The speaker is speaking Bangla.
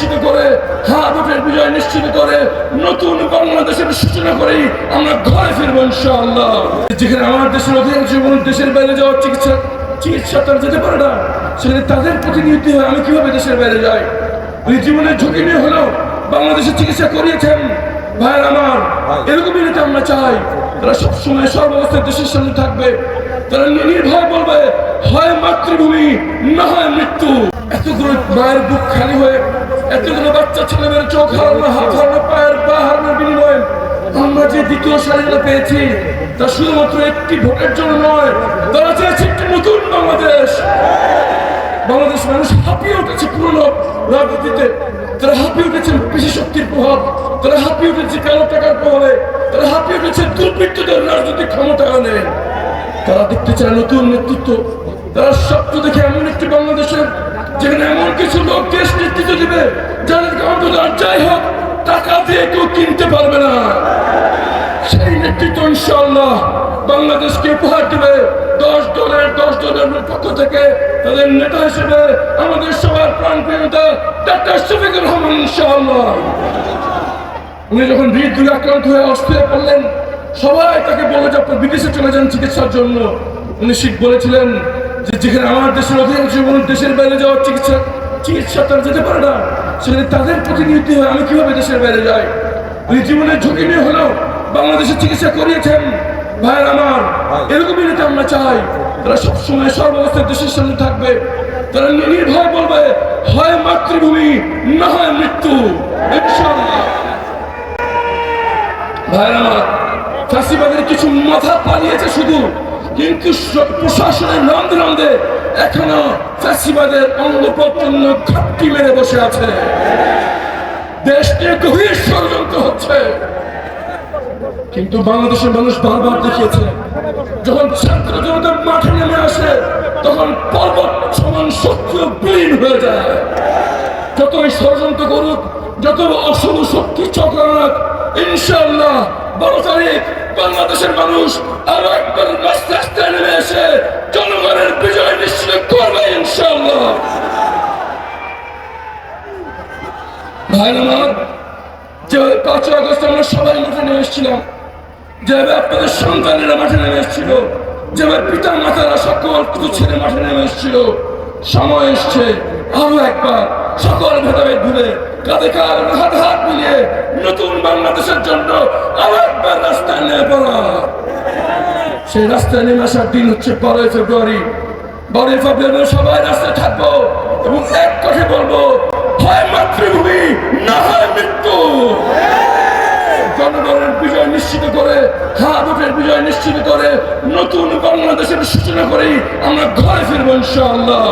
নিশ্চিত করে ভোটের বিজয় নিশ্চিত করে নতুন বাংলাদেশের সূচনা করেই আমরা ঘরে ফিরবো ইনশাআল্লাহ। যেখানে আমার দেশের অধিকাংশ মানুষ দেশের বাইরে যাওয়ার চিকিৎসা চিকিৎসা তারা যেতে পারে না সেখানে তাদের প্রতিনিধি হয় আমি কীভাবে দেশের বাইরে যাই? উনি জীবনের ঝুঁকি নিয়ে হলেও বাংলাদেশে চিকিৎসা করিয়েছেন ভাইয়ের আমার। এরকমই নেতা আমরা চাই। তারা সবসময় সর্বাবস্থায় দেশের সামনে থাকবে। তারা নির্ভয় বলবে হয় মাতৃভূমি না হয় মৃত্যু। এতগুলো মায়ের বুক খালি হয়ে এতগুলো বাচ্চা ছেলেমেয়ের চোখ হারানো হাত হারানো পায়ের পা আমরা যে দ্বিতীয় পেয়েছি, তা শুধুমাত্র একটি ভোটের জন্য নয়, তারা চেয়েছে একটি নতুন বাংলাদেশ। বাংলাদেশ মানুষ হাঁপিয়ে উঠেছে পুরনো রাজনীতিতে। তারা হাঁপিয়ে উঠেছে শক্তির প্রভাব। তারা হাঁপিয়ে উঠেছে কালো টাকার প্রভাবে। তারা হাঁপিয়ে উঠেছে দুর্বৃত্তদের রাজনৈতিক ক্ষমতা আনে তারা দেখতে চায় নতুন নেতৃত্ব। তারা স্বপ্ন দেখে এমন টাকা দিয়ে কেউ কিনতে পারবে না। সেই নেতৃত্ব ইনশাআল্লাহ বাংলাদেশকে উপহার দেবে। দশ দলের দশ দলের পক্ষ থেকে তাদের নেতা হিসেবে আমাদের সবার প্রাণ প্রিয় নেতা ডাক্তার শফিকুর রহমান ইনশাআল্লাহ। উনি যখন হৃদরোগ আক্রান্ত হয়ে অস্থির পড়লেন, সবাই তাকে বলে যে আপনি বিদেশে চলে যান চিকিৎসার জন্য। উনি শিখ বলেছিলেন যে যেখানে আমার দেশের অধিকাংশ দেশের বাইরে যাওয়ার চিকিৎসা চিকিৎসা তারা যেতে পারে না। সেখানে তাদের প্রতিনিধি হয়ে আমি কীভাবে দেশের বাইরে যাই? উনি জীবনের ঝুঁকি নিয়ে হলেও বাংলাদেশে চিকিৎসা করিয়েছেন ভাইয়ের আমার। এরকমই নেতা আমরা চাই। তারা সবসময় সর্বাবস্থায় দেশের সামনে থাকবে। তারা নির্ভয় বলবে হয় মাতৃভূমি না হয় মৃত্যু। ভাইয়ের আমার ফাঁসিবাদের কিছু মাথা পালিয়েছে শুধু। কিন্তু প্রশাসনের নন্দে নন্দে এখনও ফাঁসিবাদের অঙ্গ প্রত্যঙ্গ ঘাপটি মেরে বসে আছে। দেশ নিয়ে গভীর ষড়যন্ত্র হচ্ছে। কিন্তু বাংলাদেশের মানুষ বারবার দেখিয়েছে, যখন ছাত্র জনতা মাঠে নেমে আসে, তখন পর্বত সমান শক্তিও বিলীন হয়ে যায়। যতই ষড়যন্ত্র করুক যত অশুভ শক্তি চক্রান্ত ইনশাআল্লাহ, বারো তারিখ বাংলাদেশের মানুষ আরও একবার ভাই আমার যেভাবে পাঁচই আগস্ট আমরা সবাই মাঠে নেমে এসেছিলাম। যেভাবে আপনাদের সন্তানেরা মাঠে নেমে এসেছিল। যেভাবে পিতা মাতারা সকল কিছু ছেলে মাঠে নেমে এসেছিল। সময় এসছে আরও একবার সকল ভেদাভেদ ভুলে কাঁধে কাঁধ, হাত হাত মিলিয়ে নতুন বাংলাদেশের জন্য আরও একবার রাস্তায় নেমে পড়া। সেই রাস্তায় নেমে আসার দিন হচ্ছে বারোই ফেব্রুয়ারি। বারোই ফেব্রুয়ারি সবাই রাস্তায় থাকব এবং এক কথা বলব, হয় মাতৃভূমি। জনগণের বিজয় নিশ্চিত করে হা ভোটের বিজয় নিশ্চিত করে, নতুন বাংলাদেশের সূচনা করেই আমরা ঘরে ফিরবো ইনশাআল্লাহ।